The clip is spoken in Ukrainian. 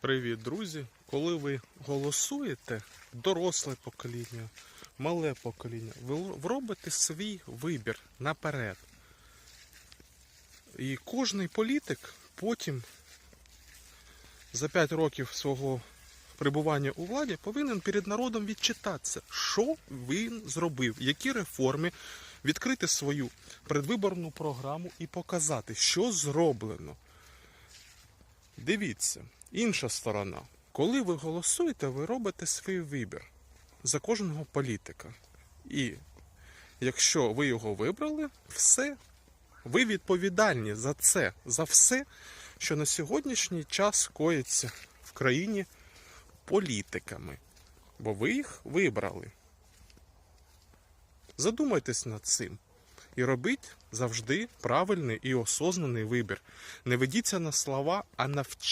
Привіт, друзі! Коли ви голосуєте, доросле покоління, мале покоління, ви робите свій вибір наперед. І кожний політик потім за 5 років свого перебування у владі повинен перед народом відчитатися, що він зробив, які реформи, відкрити свою предвиборну програму і показати, що зроблено. Дивіться, інша сторона. Коли ви голосуєте, ви робите свій вибір за кожного політика. І якщо ви його вибрали, все, ви відповідальні за це, за все, що на сьогоднішній час коїться в країні політиками. Бо ви їх вибрали. Задумайтесь над цим. І робіть завжди правильний і осознаний вибір. Не ведіться на слова, а навчіть.